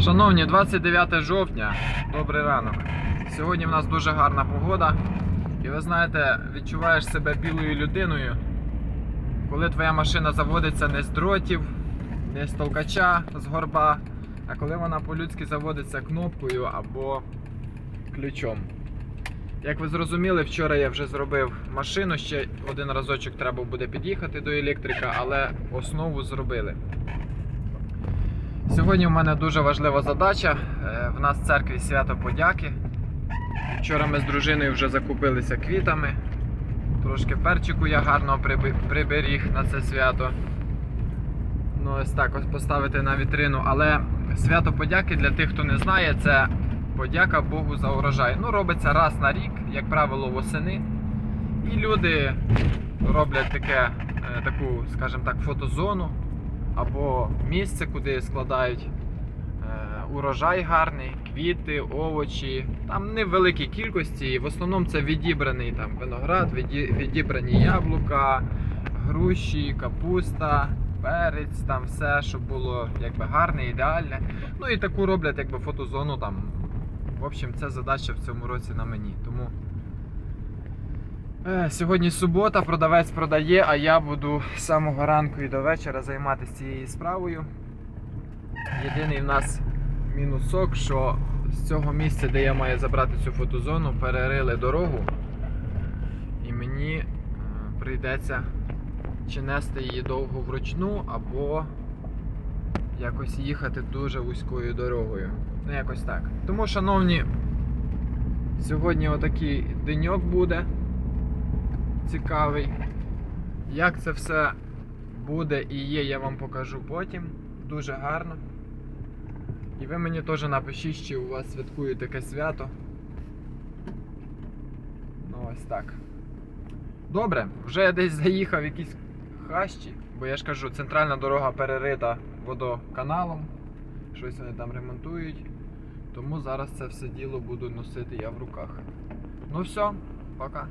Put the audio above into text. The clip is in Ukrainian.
Шановні, 29 жовтня, добрий ранок. Сьогодні в нас дуже гарна погода. І ви знаєте, відчуваєш себе білою людиною, коли твоя машина заводиться не з дротів, не з толкача, з горба, а коли вона по-людськи заводиться кнопкою або ключом. Як ви зрозуміли, вчора я вже зробив машину, ще один разочок треба буде під'їхати до електрика, але основу зробили. Сьогодні в мене дуже важлива задача. Е, В нас в церкві свято подяки. Вчора ми з дружиною вже закупилися квітами. Трошки перчику я гарно приберіг на це свято. Ну, ось так ось поставити на вітрину. Але свято подяки для тих, хто не знає, це подяка Богу за урожай. Ну, робиться раз на рік, як правило, восени. І люди роблять таке, е, таку, скажімо так, фотозону або місце, куди складають е, урожай гарний, квіти, овочі. Там не в великій кількості. і В основному це відібраний там виноград, віді- відібрані яблука, груші, капуста, перець, там все, щоб було якби гарне, ідеальне. Ну і таку роблять якби фотозону там. В общем, це задача в цьому році на мені. Тому Сьогодні субота, продавець продає, а я буду з самого ранку і до вечора займатися цією справою. Єдиний в нас мінусок, що з цього місця, де я маю забрати цю фотозону, перерили дорогу. І мені е, прийдеться чи нести її довго вручну, або якось їхати дуже вузькою дорогою. Ну, якось так. Тому, шановні, сьогодні отакий деньок буде цікавий. Як це все буде і є, я вам покажу потім. Дуже гарно. І ви мені теж напишіть, чи у вас святкують таке свято. Ну ось так. Добре, вже я десь заїхав в якісь хащі, бо я ж кажу, центральна дорога перерита водоканалом. Щось вони там ремонтують. Тому зараз це все діло буду носити я в руках. Ну все, пока.